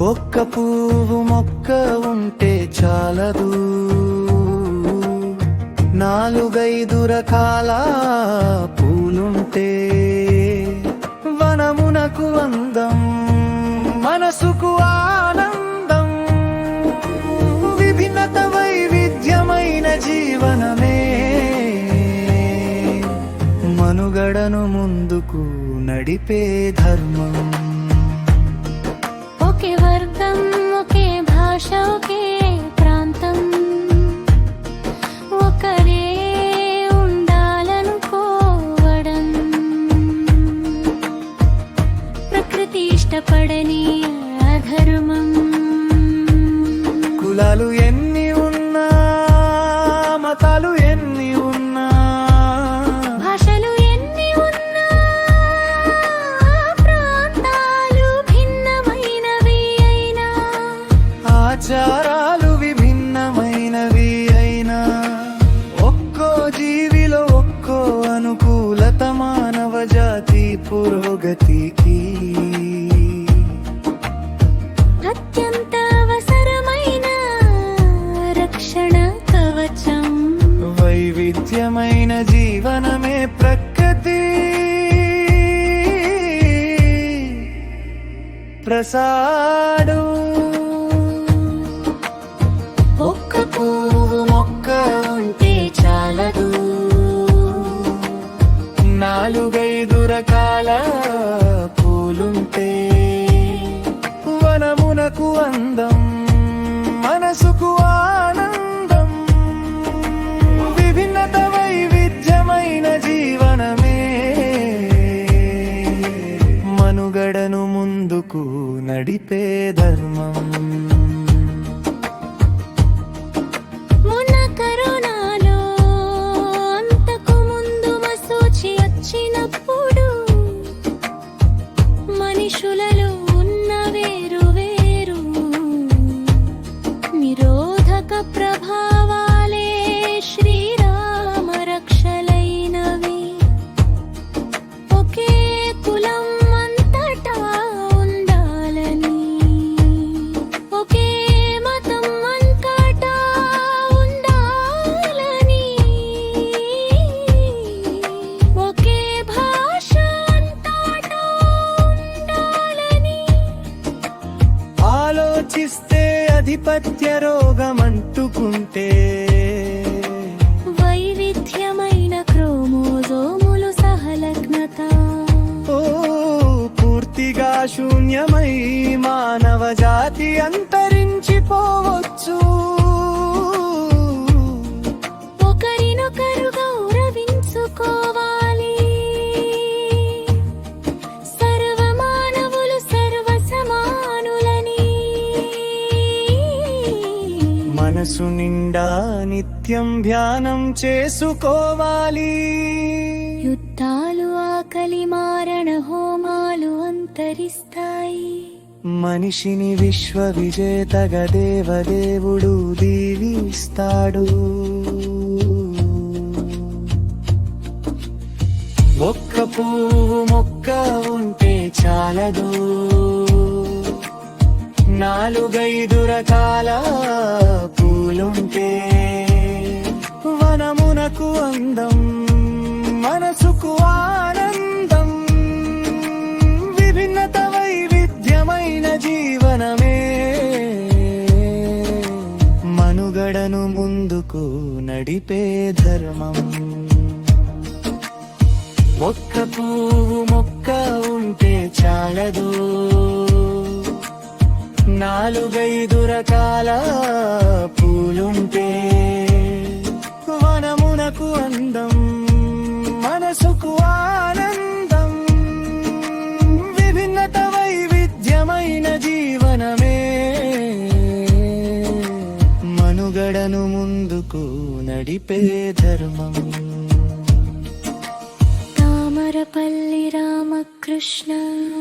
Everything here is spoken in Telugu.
ఒక్క పువ్వు మొక్క ఉంటే చాలదు. నాలుగైదు రకాల పూలుంటే వనమునకు అందం మనసుకు ఆనందం. విభిన్నత వైవిధ్యమైన జీవనమే. మనుగడను ముందుకు నడిపే ధర్మం. ఒకే వర్గం ఒకే భాష ఒకే ప్రాంతం. ఒకరే ఉండాలనుకోవడం. ప్రకృతి ఇష్టపడని అధర్మం. కులాలు ప్రసాడు ఒక్క పువ్వు మొక్క ఉంటే చాలదు. నాలుగైదు రకాల పూలుంటే వనమునకు అందం మనసుకు সোলার అధిపత్య రోగం అంటుకుంటే వైవిధ్యమైన క్రోమోజోములు సహలగ్నత. ఓ పూర్తిగా శూన్యమై మానవ జాతి అంతరించిపోవచ్చు. ఒకరినొకరు మనసు నిండా నిత్యం ధ్యానం చేసుకోవాలి. యుద్ధాలు ఆకలి మారణ హోమాలు అంతరిస్తాయి. మనిషిని విశ్వ విజేతగా దేవదేవుడు దీవిస్తాడు. ఒక్క పువ్వు మొక్క ఉంటే చాలదు. నాలుగైదు రకాల పూలుంటే వనమునకు అందం మనసుకు ఆనందం. విభిన్నత వైవిధ్యమైన జీవనమే. మనుగడను ముందుకు నడిపే ధర్మం. ఒక్క పువ్వు మొక్క ఉంటే చాలదు. నాలుగైదు రకాల పూలుంటే వనమునకు అందం మనసుకు ఆనందం. విభిన్నత వైవిధ్యమైన జీవనమే. మనుగడను ముందుకు నడిపే ధర్మం. తామరపల్లి రామకృష్ణ